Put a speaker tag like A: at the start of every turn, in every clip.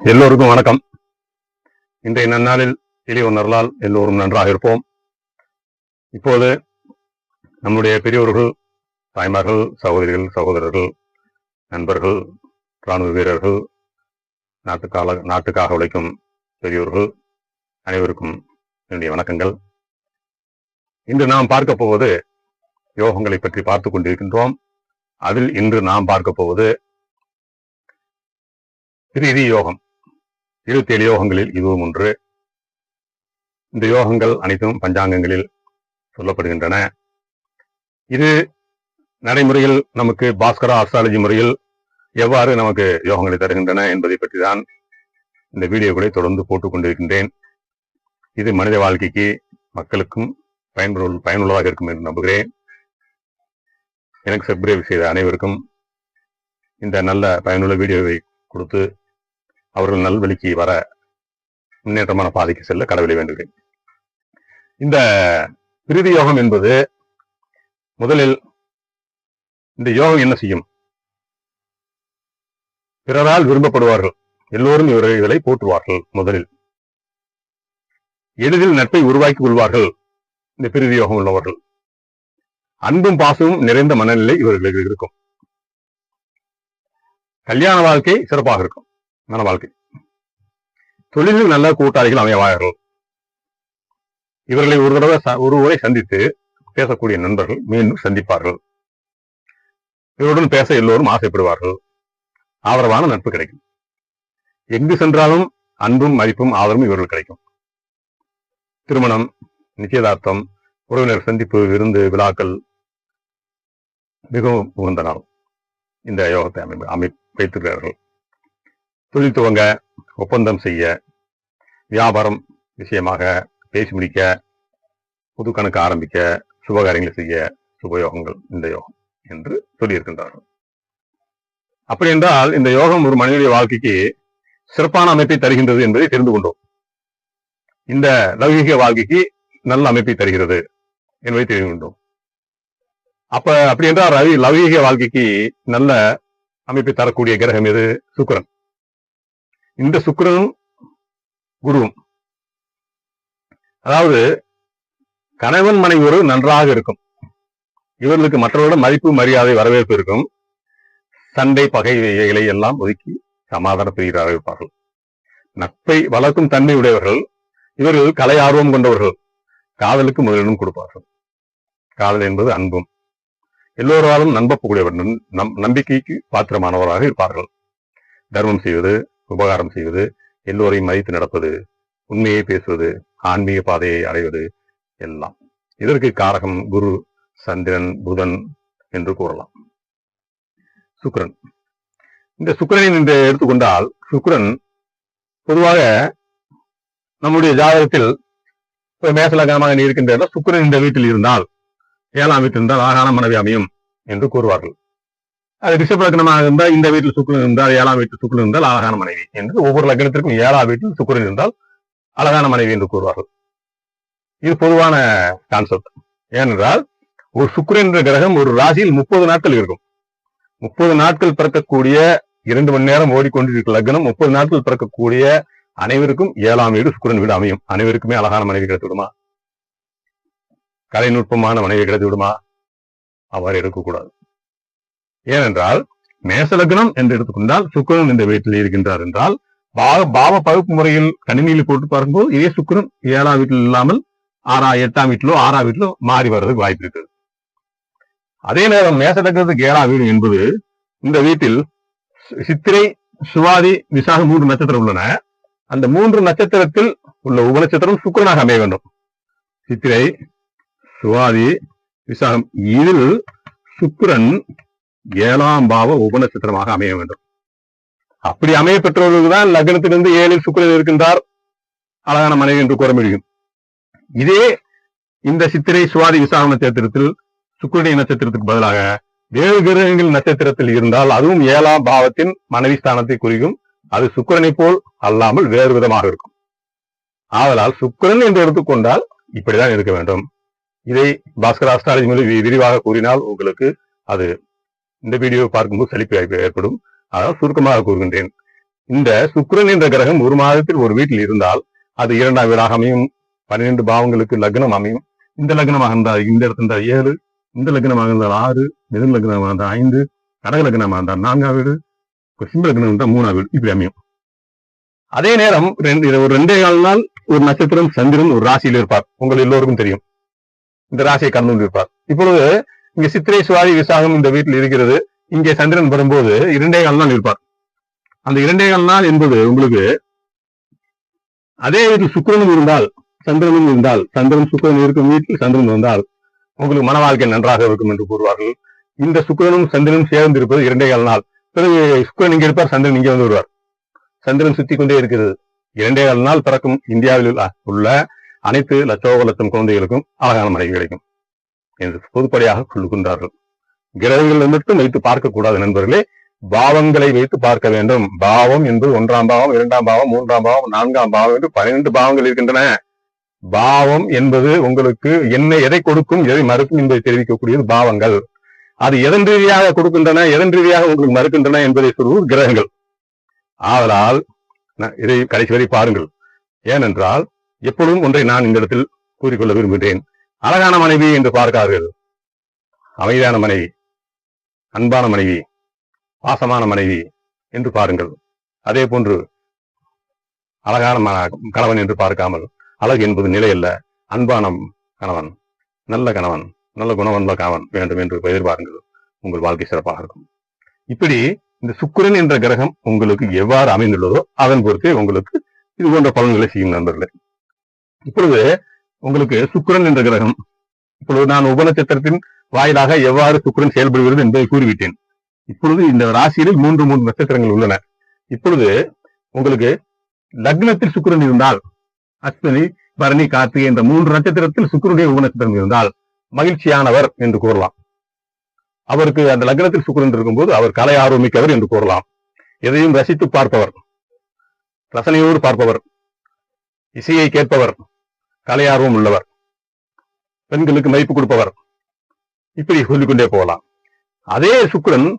A: எல்லோருக்கும் வணக்கம். இன்றைய நன்னாளில் இளைய உணர்லால் எல்லோரும் நன்றாக இருப்போம். இப்போது நம்முடைய பெரியோர்கள் தாய்மார்கள் சகோதரிகள் சகோதரர்கள் நண்பர்கள் ராணுவ வீரர்கள் நாட்டுக்கால நாட்டுக்காக உழைக்கும் பெரியோர்கள் அனைவருக்கும் என்னுடைய வணக்கங்கள். இன்று நாம் பார்க்க போவது யோகங்களை பற்றி பார்த்து கொண்டிருக்கின்றோம். அதில் இன்று நாம் பார்க்க போவது பிரீதி யோகம். இருபத்தி ஏழு யோகங்களில் இதுவும் ஒன்று. இந்த யோகங்கள் அனைத்தும் பஞ்சாங்கங்களில் சொல்லப்படுகின்றன. இது நடைமுறையில் நமக்கு பாஸ்கரா அஸ்ட்ராலஜி முறையில் எவ்வாறு நமக்கு யோகங்களை தருகின்றன என்பதை பற்றி தான் இந்த வீடியோக்களை தொடர்ந்து போட்டுக் கொண்டிருக்கின்றேன். இது மனித வாழ்க்கைக்கு மக்களுக்கும் பயனுள்ள பயனுள்ளதாக இருக்கும் என்று நம்புகிறேன். எனக்கு சப்ஸ்கிரைப் செய்த அனைவருக்கும் இந்த நல்ல பயனுள்ள வீடியோவை கொடுத்து அவர்கள் நல்வழிக்கு வர முன்னேற்றமான பாதைக்கு செல்ல கடவுளை வேண்டுகிறேன். இந்த பிரிதி யோகம் என்பது முதலில் இந்த யோகம் என்ன செய்யும்? பிறரால் விரும்பப்படுவார்கள். எல்லோரும் இவர்களை போற்றுவார்கள் முதலில். எளிதில் நட்பை உருவாக்கிக் கொள்வார்கள் இந்த பிரிதி யோகம் உள்ளவர்கள். அன்பும் பாசமும் நிறைந்த மனநிலை இவர்களுக்கு இருக்கும். கல்யாண வாழ்க்கை சிறப்பாக இருக்கும். மன வாழ்க்கை. தொழிலில் நல்ல கூட்டாளிகள் அமையவார்கள் இவர்களை ஒரு தடவை ச- ஒரு சந்தித்து பேசக்கூடிய நண்பர்கள் மீண்டும் சந்திப்பார்கள். இவருடன் பேச எல்லோரும் ஆசைப்படுவார்கள். ஆதரவான நட்பு கிடைக்கும். எங்கு சென்றாலும் அன்பும் மதிப்பும் ஆதரவும் இவர்கள் கிடைக்கும். திருமணம் நிச்சயதார்த்தம் உறவினர் சந்திப்பு விருந்து விழாக்கள் மிகவும் உகந்த நாள். இந்த யோகத்தை அமை அமை வைத்திருக்கிறார்கள். தொழில் துவங்க ஒப்பந்தம் செய்ய வியாபாரம் விஷயமாக பேசி முடிக்க புது கணக்கு ஆரம்பிக்க சுபகாரியங்களை செய்ய சுபயோகங்கள் இந்த யோகம் என்று சொல்லியிருக்கின்றார்கள். அப்படி என்றால் இந்த யோகம் ஒரு மனிதனுடைய வாழ்க்கைக்கு சிறப்பான அமைப்பை தருகின்றது என்பதை தெரிந்து கொண்டோம். இந்த லௌகிக வாழ்க்கைக்கு நல்ல அமைப்பை தருகிறது என்பதை தெரிந்து கொண்டோம். அப்ப அப்படி என்றால் ரவி லௌகிக வாழ்க்கைக்கு நல்ல அமைப்பை தரக்கூடிய கிரகம் எது? சுக்கரன். இந்த சுக்கிரனும் குருவும். அதாவது கணவன் மனைவி உறவு நன்றாக இருக்கும். இவர்களுக்கு மற்றவர்களிடம் மதிப்பு மரியாதை வரவேற்பு இருக்கும். சண்டை பகைகளை எல்லாம் ஒதுக்கி சமாதான பிரிகிறார்கள் இருப்பார்கள் நட்பை வளர்க்கும் தன்மை உடையவர்கள் இவர்கள் கலை ஆர்வம் கொண்டவர்கள். காதலுக்கு முதலிடம் கொடுப்பார்கள். காதல் என்பது அன்பும். எல்லோராலும் நம்பக்கூடியவர் நம் நம்பிக்கைக்கு பாத்திரமானவராக இருப்பார்கள். தர்மம் செய்வது உபகாரம் செய்வது எல்லோரையும் மதித்து நடப்பது உண்மையை பேசுவது ஆன்மீக பாதையை அடைவது எல்லாம். இதற்கு காரகம் குரு சந்திரன் புதன் என்று கூறலாம். சுக்கரன். இந்த சுக்கரனை என்று எடுத்துக்கொண்டால் சுக்கரன் பொதுவாக நம்முடைய ஜாதகத்தில் இப்போ மேசலகமாக இருக்கின்ற சுக்கரன் சுக்கிரன் இந்த வீட்டில் இருந்தால் ஏழாம் வீட்டில் இருந்தால் ஆகான மனைவி அமையும் என்று கூறுவார்கள். அது ரிஷப லக்னமாக இருந்தால் இந்த வீட்டில் சுக்கிரன் இருந்தால் ஏழாம் வீட்டில் சுக்கிரன் இருந்தால் அழகான மனைவி என்று ஒவ்வொரு லக்னத்திற்கும் ஏழாம் வீட்டில் சுக்கிரன் இருந்தால் அழகான மனைவி என்று கூறுவார்கள். இது பொதுவான கான்செப்ட் ஏனென்றால் ஒரு சுக்கிரன் என்ற கிரகம் ஒரு ராசியில் முப்பது நாட்கள் இருக்கும். முப்பது நாட்கள் பிறக்கக்கூடிய இரண்டு மணி நேரம் ஓடிக்கொண்டிருக்கும் லக்னம் முப்பது நாட்கள் பிறக்கக்கூடிய அனைவருக்கும் ஏழாம் வீடு சுக்கிரன் வீடு அமையும். அனைவருக்குமே அழகான மனைவி கிடைத்து விடுமா? கலைநுட்பமான மனைவி கிடைத்து விடுமா? அவ்வாறு எடுக்கக்கூடாது. ஏனென்றால் மேச லக்னம் என்று எடுத்துக்கொண்டால் சுக்கரன் இந்த வீட்டில் இருக்கின்றார் என்றால் பாவ பாவ பகுப்பு முறையில் கணினியில் போட்டு பார்க்கும்போது இதே சுக்கரன் ஏழாம் வீட்டில் இல்லாமல் ஆறா எட்டாம் வீட்டிலோ ஆறாம் வீட்டிலோ மாறி வர்றதுக்கு வாய்ப்பு இருக்குது. அதே நேரம் மேச லக்னத்துக்கு ஏழாம் வீடு என்பது இந்த வீட்டில் சித்திரை சுவாதி விசாகம் மூன்று நட்சத்திரம் உள்ளன. அந்த மூன்று நட்சத்திரத்தில் உள்ள உபநட்சத்திரம் சுக்கரனாக அமைய வேண்டும். சித்திரை சுவாதி விசாகம் இதில் சுக்கரன் ஏழாம் பாவ உபநட்சத்திரமாக அமைய வேண்டும். அப்படி அமைய பெற்றவர்களுக்கு தான் லக்னத்திலிருந்து ஏழில் சுக்கிரன் இருக்கின்றார். அழகான மனைவி என்று கூற முடியும். இதே இந்த சித்திரை சுவாதி விசாக நட்சத்திரத்தில் சுக்கிரனுடைய நட்சத்திரத்துக்கு பதிலாக வேறு கிரகங்கள் நட்சத்திரத்தில் இருந்தால் அதுவும் ஏழாம் பாவத்தின் மனைவி ஸ்தானத்தை குறிக்கும். அது சுக்கரனை போல் அல்லாமல் வேறு விதமாக இருக்கும். ஆதலால் சுக்கரன் என்று எடுத்துக்கொண்டால் இப்படிதான் இருக்க வேண்டும். இதை பாஸ்கர் அஸ்ட்ராலஜி மூலம் விரிவாக கூறினால் உங்களுக்கு அது இந்த வீடியோவை பார்க்கும்போது சலிப்பு ஏற்ப- ஏற்படும். அதாவது சுருக்கமாக கூறுகின்றேன். இந்த சுக்கரன் என்ற கிரகம் ஒரு மாதத்தில் ஒரு வீட்டில் இருந்தால் அது இரண்டாம் வீடாக அமையும். பன்னிரெண்டு பாவங்களுக்கு லக்னம் அமையும். இந்த லக்னமாக இருந்தால் இந்த இடத்துல இருந்தால் ஏழு இந்த லக்னமாக இருந்தால் ஆறு மிதன் லக்னமாக இருந்தால் ஐந்து கடக லக்னமாக இருந்தால் நான்காம் வீடு சிம்ம லக்னம் இருந்தால் மூணாம் வீடு இப்படி அமையும். அதே நேரம் ரெண்டு ஒரு ரெண்டே கால் நாள் ஒரு நட்சத்திரம் சந்திரன் ஒரு ராசியில் இருப்பார். உங்கள் எல்லோருக்கும் தெரியும். இந்த ராசியை கடந்து கொண்டிருப்பார். இப்பொழுது இங்க சித்திரை சுவாதி விசாகம் இந்த வீட்டில் இருக்கிறது. இங்கே சந்திரன் வரும்போது இரண்டே கால் நாள் இருப்பார். அந்த இரண்டே கால் நாள் என்பது உங்களுக்கு அதே வீட்டில் சுக்கிரனும் இருந்தால் சந்திரனும் இருந்தால் சந்திரன் சுக்கிரன் இருக்கும் வீட்டில் சந்திரன் வந்தால் உங்களுக்கு மன வாழ்க்கை நன்றாக இருக்கும் என்று கூறுவார்கள். இந்த சுக்கிரனும் சந்திரனும் சேர்ந்து இருப்பது இரண்டே கால் நாள். பிறகு சுக்கிரன் இங்கே இருப்பார் சந்திரன் இங்கே வந்து வருவார். சந்திரன் சுத்தி கொண்டே இருக்கிறது. இரண்டே கால் நாள் பிறக்கும் இந்தியாவில் உள்ள- அனைத்து லட்சோக லட்சம் குழந்தைகளுக்கும் அழகான மனைவி கிடைக்கும். என்று பொதுப்படையாக சொல்லுகின்றார்கள். கிரகங்களை மட்டும் வைத்து பார்க்கக்கூடாது நண்பர்களே. பாவங்களை வைத்து பார்க்க வேண்டும். பாவம் என்பது ஒன்றாம் பாவம் இரண்டாம் பாவம் மூன்றாம் பாவம் நான்காம் பாவம் என்று பன்னிரண்டு பாவங்கள் இருக்கின்றன. பாவம் என்பது உங்களுக்கு என்ன எதை கொடுக்கும் எதை மறுக்கும் என்பதை தெரிவிக்கக்கூடியது பாவங்கள். அது எதன் ரீதியாக கொடுக்கின்றன எதன் ரீதியாக உங்களுக்கு மறுக்கின்றன என்பதை சொல்வது கிரகங்கள். ஆதலால் இதை கடைசி வரை பாருங்கள். ஏனென்றால் எப்பொழுதும் ஒன்றை நான் இந்த இடத்தில் கூறிக்கொள்ள விரும்புகிறேன் அழகான மனைவி என்று பார்க்காதீர்கள் அமைதியான மனைவி அன்பான மனைவி பாசமான மனைவி என்று பாருங்கள். அதே போன்று அழகான கணவன் என்று பார்க்காமல் அழகு என்பது நிலை அல்ல. அன்பான கணவன் நல்ல கணவன் நல்ல குணவன்ல கணவன் வேண்டும் என்று எதிர்பாருங்கள். உங்கள் வாழ்க்கை சிறப்பாக இருக்கும். இப்படி இந்த சுக்கிரன் என்ற கிரகம் உங்களுக்கு எவ்வாறு அமைந்துள்ளதோ அதன் பொறுத்தே உங்களுக்கு இது போன்ற பலன்களை செய்யும் நண்பர்களே. இப்பொழுது உங்களுக்கு சுக்கரன் என்ற கிரகம். இப்பொழுது நான் உபநட்சத்திரத்தின் வாயிலாக எவ்வாறு சுக்கரன் செயல்படுகிறது என்பதை கூறிவிட்டேன். இப்பொழுது இந்த ராசியில் மூன்று மூன்று நட்சத்திரங்கள் உள்ளன. இப்பொழுது உங்களுக்கு லக்னத்தில் சுக்கிரன் இருந்தால் அஸ்வினி பரணி கார்த்திகை என்ற மூன்று நட்சத்திரத்தில் சுக்கரனுடைய உபநட்சத்திரம் இருந்தால் மகிழ்ச்சியானவர் என்று கூறலாம். அவருக்கு அந்த லக்னத்தில் சுக்கரன் இருக்கும்போது அவர் கலை ஆர்வமிக்கவர் என்று கூறலாம். எதையும் ரசித்து பார்ப்பவர் ரசனையோடு பார்ப்பவர் இசையை கேட்பவர் கலையார்வம் உள்ளவர். பெண்களுக்கு மதிப்பு கொடுப்பவர். இப்படி சொல்லிக்கொண்டே போகலாம். அதே சுக்கரன்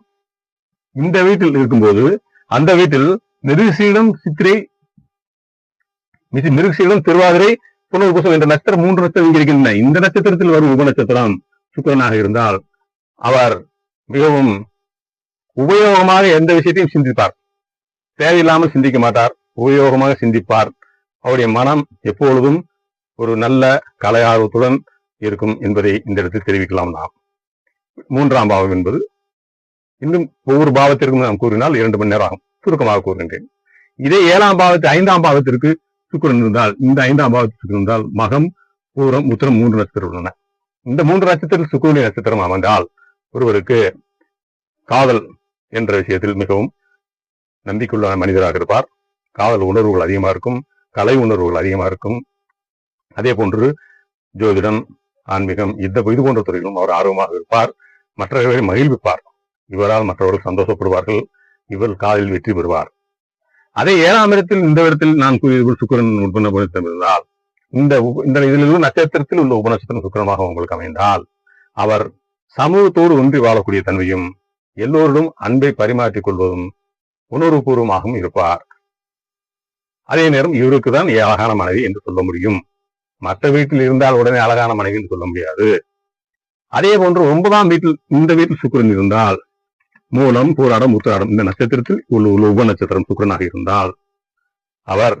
A: இந்த வீட்டில் இருக்கும்போது அந்த வீட்டில் மிருகசீடம் சித்திரை மிசி- மிருகசீடம் திருவாதிரை புனர்பூசம் என்ற நட்சத்திரம் மூன்று நட்சத்திரம் இங்கிருக்கின்றன. இந்த நட்சத்திரத்தில் வரும் உப நட்சத்திரம் சுக்கரனாக இருந்தால் அவர் மிகவும் உபயோகமாக எந்த விஷயத்தையும் சிந்திப்பார். தேவையில்லாமல் சிந்திக்க மாட்டார். உபயோகமாக சிந்திப்பார். அவருடைய மனம் எப்பொழுதும் ஒரு நல்ல கலை ஆர்வத்துடன் இருக்கும் என்பதை இந்த இடத்தில் தெரிவிக்கலாம் நாம். மூன்றாம் பாவம் என்பது இன்னும் ஒவ்வொரு பாவத்திற்கும் நாம் கூறினால் இரண்டு மணி நேரம் ஆகும். சுருக்கமாக கூறுகின்றேன். இதே ஏழாம் பாவத்து ஐந்தாம் பாவத்திற்கு சுக்கிரன் இருந்தால் இந்த ஐந்தாம் பாவத்துக்கு இருந்தால் மகம் பூரம் உத்திரம் மூன்று நட்சத்திரம் உள்ளன. இந்த மூன்று நட்சத்திரத்தில் சுக்கிரனுடைய நட்சத்திரம் அமைந்தால் ஒருவருக்கு காதல் என்ற விஷயத்தில் மிகவும் நம்பிக்கையுள்ள மனிதராக இருப்பார். காதல் உணர்வுகள் அதிகமா இருக்கும் கலை உணர்வுகள் அதிகமா இருக்கும் அதே போன்று ஜோதிடம் ஆன்மீகம் இந்த இது போன்ற துறையிலும் அவர் ஆர்வமாக இருப்பார். மற்றவர்களை மகிழ்விப்பார். இவரால் மற்றவர்கள் சந்தோஷப்படுவார்கள். இவர் காதில் வெற்றி பெறுவார். அதே ஏழாம் இடத்தில் இந்த இடத்தில் நான் கூறியது போல் சுக்கிரன் உட்பண்ண இருந்தால் இந்த உப- இந்த இதில் நட்சத்திரத்தில் உள்ள உபநட்சத்திரம் சுக்கரமாக உங்களுக்கு அமைந்தால் அவர் சமூகத்தோடு ஒன்றி வாழக்கூடிய தன்மையும் எல்லோரிடம் அன்பை பரிமாற்றிக் கொள்வதும் உணர்வுபூர்வமாகவும் இருப்பார். அதே நேரம் இவருக்கு தான் ஏழகான மனைவி என்று சொல்ல முடியும். மற்ற வீட்டில் இருந்தால் உடனே அழகான மனைவி என்று சொல்ல முடியாது. அதே போன்று ஒன்பதாம் வீட்டில் இந்த வீட்டில் சுக்கிரன் இருந்தால் மூலம் போராடம் உத்திராடம் இந்த நட்சத்திரத்தில் உள்ள உப நட்சத்திரம் சுக்கரனாக இருந்தால் அவர்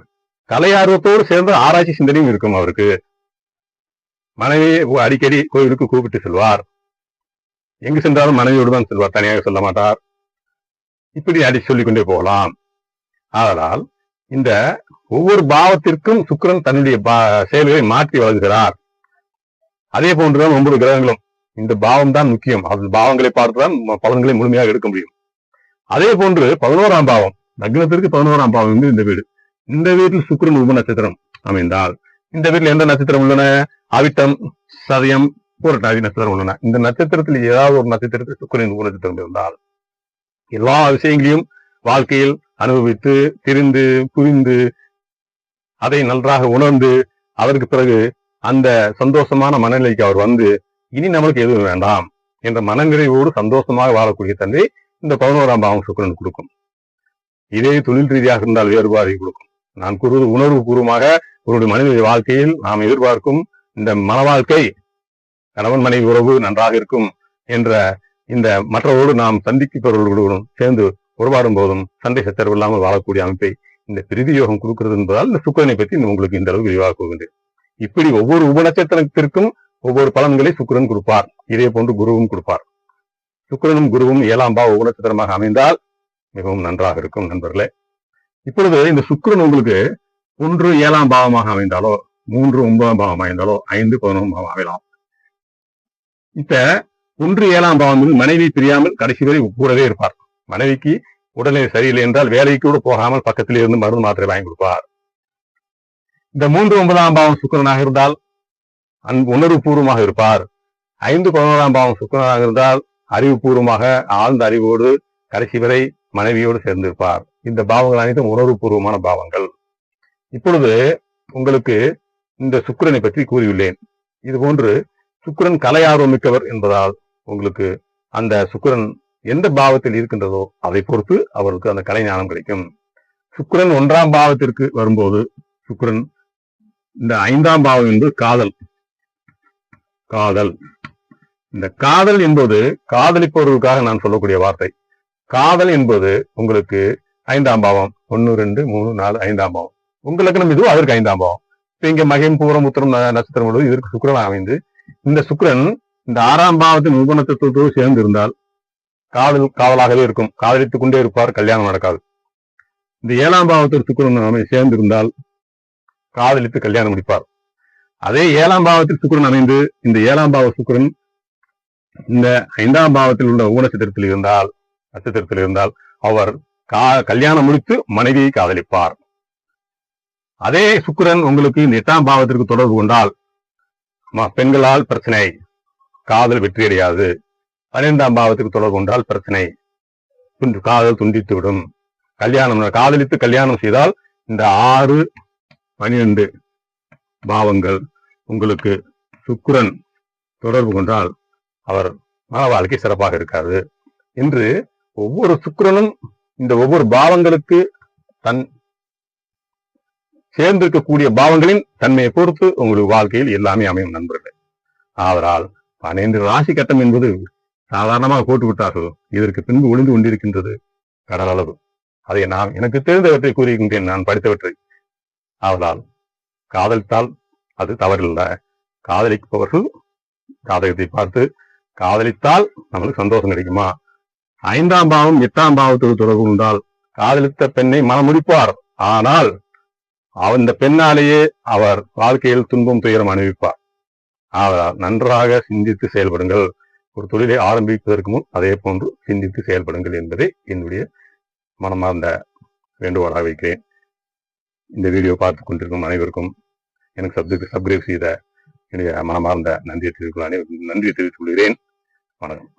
A: கலையார்வத்தோடு சேர்ந்து ஆராய்ச்சி சிந்தனையும் இருக்கும் அவருக்கு. மனைவி அடிக்கடி கோயிலுக்கு கூப்பிட்டு செல்வார். எங்கு சென்றாலும் மனைவியோடு தான் செல்வார் தனியாக சொல்ல மாட்டார். இப்படி அடி சொல்லிக்கொண்டே போகலாம். ஆதலால் இந்த ஒவ்வொரு பாவத்திற்கும் சுக்கிரன் தன்னுடைய பா- செயல்களை மாற்றி வழங்குகிறார். அதே போன்றுதான் ஒன்பது கிரகங்களும். இந்த பாவம் தான் முக்கியம். அது பாவங்களை பார்த்துதான் பலன்களை முழுமையாக எடுக்க முடியும். அதே போன்று பதினோராம் பாவம். லக்னத்திற்கு பதினோராம் பாவம் வந்து இந்த வீடு. இந்த வீட்டில் சுக்கரன் உப நட்சத்திரம் அமைந்தால் இந்த வீட்டில் எந்த நட்சத்திரம் உள்ளன? அவிட்டம் சதயம் பூரட்டாதி நட்சத்திரம் உள்ளன. இந்த நட்சத்திரத்தில் ஏதாவது ஒரு நட்சத்திரத்தில் சுக்கிரன் உப நட்சத்திரம் இருந்தால் எல்லா விஷயங்களையும் வாழ்க்கையில் அனுபவித்து தெரிந்து புரிந்து அதை நன்றாக உணர்ந்து அதற்கு பிறகு அந்த சந்தோஷமான மனநிலைக்கு அவர் வந்து இனி நம்மளுக்கு எதுவும் வேண்டாம் என்ற மனநிறைவோடு சந்தோஷமாக வாழக்கூடிய தன்மை இந்த பதினோராம் பாவம் சுக்கிரன் கொடுக்கும். இதே தொழில் ரீதியாக இருந்தால் வேறுபாடு கொடுக்கும். நான் கூறுவது உணர்வு பூர்வமாக உங்களுடைய மனித வாழ்க்கையில் நாம் எதிர்பார்க்கும் இந்த மன வாழ்க்கை கணவன் மனைவி உறவு நன்றாக இருக்கும் என்ற இந்த மற்றவரோடு நாம் சந்திக்கப்பவர்களுடன் சேர்ந்து உறவாடும் போதும் சண்டை சச்சரவு இல்லாமல் வாழக்கூடிய அமைப்பை இந்த பிரிதி யோகம் கொடுக்கிறது என்பதால் இந்த சுக்கரனை பற்றி உங்களுக்கு இந்த அளவுக்கு விரிவாக கூறுகின்றேன் இப்படி ஒவ்வொரு உபநட்சத்திரத்திற்கும் ஒவ்வொரு பலன்களை சுக்கிரன் கொடுப்பார். இதே போன்று குருவும் கொடுப்பார். சுக்கரனும் குருவும் ஏழாம் பாவ உபநட்சத்திரமாக அமைந்தால் மிகவும் நன்றாக இருக்கும் நண்பர்களே. இப்பொழுது இந்த சுக்கரன் உங்களுக்கு ஒன்று ஏழாம் பாவமாக அமைந்தாலோ மூன்று ஒன்பதாம் பாவம் அமைந்தாலோ ஐந்து பதினொன்றாம் பாவம் அமையலாம். இப்ப ஒன்று ஏழாம் பாவம் மனைவி பிரியாமல் கடைசி வரை கூடவே இருப்பார். மனைவிக்கு உடல்நிலை சரியில்லை என்றால் வேலைக்கு கூட போகாமல் பக்கத்தில் இருந்து மருந்து மாத்திரை வாங்கி கொடுப்பார். இந்த மூன்று ஒன்பதாம் பாவம் சுக்கிரனாக இருந்தால் அன் உணர்வுபூர்வமாக இருப்பார். ஐந்து பதினோராம் பாவம் சுக்கரனாக இருந்தால் அறிவுபூர்வமாக ஆழ்ந்த அறிவோடு கடைசி வரை மனைவியோடு சேர்ந்திருப்பார். இந்த பாவங்கள் அனைத்தும் உணர்வுபூர்வமான பாவங்கள். இப்பொழுது உங்களுக்கு இந்த சுக்கிரனை பற்றி கூறியுள்ளேன். இது போன்று சுக்கிரன் கலை ஆர்வம் மிக்கவர் என்பதால் உங்களுக்கு அந்த சுக்கரன் எந்த பாவத்தில் இருக்கின்றதோ அதை பொறுத்து அவருக்கு அந்த கலை ஞானம் கிடைக்கும். சுக்கரன் ஒன்றாம் பாவத்திற்கு வரும்போது சுக்கரன் இந்த ஐந்தாம் பாவம் என்பது காதல். காதல். இந்த காதல் என்பது காதலிப்பவர்களுக்காக நான் சொல்லக்கூடிய வார்த்தை. காதல் என்பது உங்களுக்கு ஐந்தாம் பாவம் ஒன்னு ரெண்டு மூணு நாலு ஐந்தாம் பாவம். உங்களுக்கு லக்னம் இதுவோ அதற்கு ஐந்தாம் பாவம். இப்ப இங்க மகம் பூரம் உத்தரம் நட்சத்திரம் இதற்கு சுக்கரன் அமைந்து இந்த சுக்கரன் இந்த ஆறாம் பாவத்தின் உபநட்சத்திரத்தோடு சேர்ந்து இருந்தால் காதல் காதலாகவே இருக்கும். காதலித்துக் கொண்டே இருப்பார் கல்யாணம் நடக்காது. இந்த ஏழாம் பாவத்தில் சுக்கிரன் அமை சேர்ந்திருந்தால் காதலித்து கல்யாணம் முடிப்பார். அதே ஏழாம் பாவத்தில் சுக்கிரன் அமைந்து இந்த ஏழாம் பாவ சுக்கிரன் இந்த ஐந்தாம் பாவத்தில் உள்ள ஊனச்சத்திரத்தில் இருந்தால் நட்சத்திரத்தில் இருந்தால் அவர் கா கல்யாணம் முடித்து மனைவியை காதலிப்பார். அதே சுக்கிரன் உங்களுக்கு இந்த எட்டாம் பாவத்திற்கு தொடர்பு கொண்டால் ம- பெண்களால் பிரச்சனை காதல் வெற்றியடையாது பன்னிரெண்டாம் பாவத்துக்கு தொடர்பு கொண்டால் பிரச்சனை. துண்டு- காதல் துண்டித்து விடும். கல்யாணம் காதலித்து கல்யாணம் செய்தால் இந்த ஆறு பனிரெண்டு பாவங்கள் உங்களுக்கு சுக்கிரன் தொடர்பு கொண்டால் அவர் மன வாழ்க்கை சிறப்பாக இருக்காது. என்று ஒவ்வொரு சுக்கரனும் இந்த ஒவ்வொரு பாவங்களுக்கு தன் சேர்ந்திருக்கக்கூடிய பாவங்களின் தன்மையை பொறுத்து உங்களுக்கு வாழ்க்கையில் எல்லாமே அமையும் நண்பர்களே. ஆதலால் பன்னிரண்டு ராசி கட்டம் என்பது சாதாரணமாக போட்டு விட்டார்கள் இதற்கு பின்பு ஒளிந்து கொண்டிருக்கின்றது கடல் அளவு அதை நான் எனக்கு தெரிந்தவற்றை கூறுகின்றேன் நான் படித்தவற்றை. ஆவதால் காதலித்தால் அது தவறில்லை. காதலிப்பவர்கள் ஜாதகத்தை பார்த்து காதலித்தால் நம்மளுக்கு சந்தோஷம் கிடைக்குமா? ஐந்தாம் பாவம் எட்டாம் பாவத்தோடு தொடர்பு கொண்டால் காதலித்த பெண்ணை மனம் முடிப்பார் ஆனால் அந்த பெண்ணாலேயே அவர் வாழ்க்கையில் துன்பம் துயரம் அனுபவிப்பார். ஆதலால் நன்றாக சிந்தித்து செயல்படுங்கள். ஒரு தொழிலை ஆரம்பிப்பதற்கு முன் அதே போன்று சிந்தித்து செயல்படுங்கள் என்பதை என்னுடைய மனமார்ந்த வேண்டுகோளாக வைக்கிறேன். இந்த வீடியோ பார்த்து கொண்டிருக்கும் அனைவருக்கும் எனக்கு சப்ஜெக்ட் சப்ஸ்கிரைப் செய்த என்னுடைய மனமார்ந்த நன்றியை தெரிவித்துக் அனைவருக்கும் நன்றியை தெரிவித்துக் கொள்கிறேன். வணக்கம்.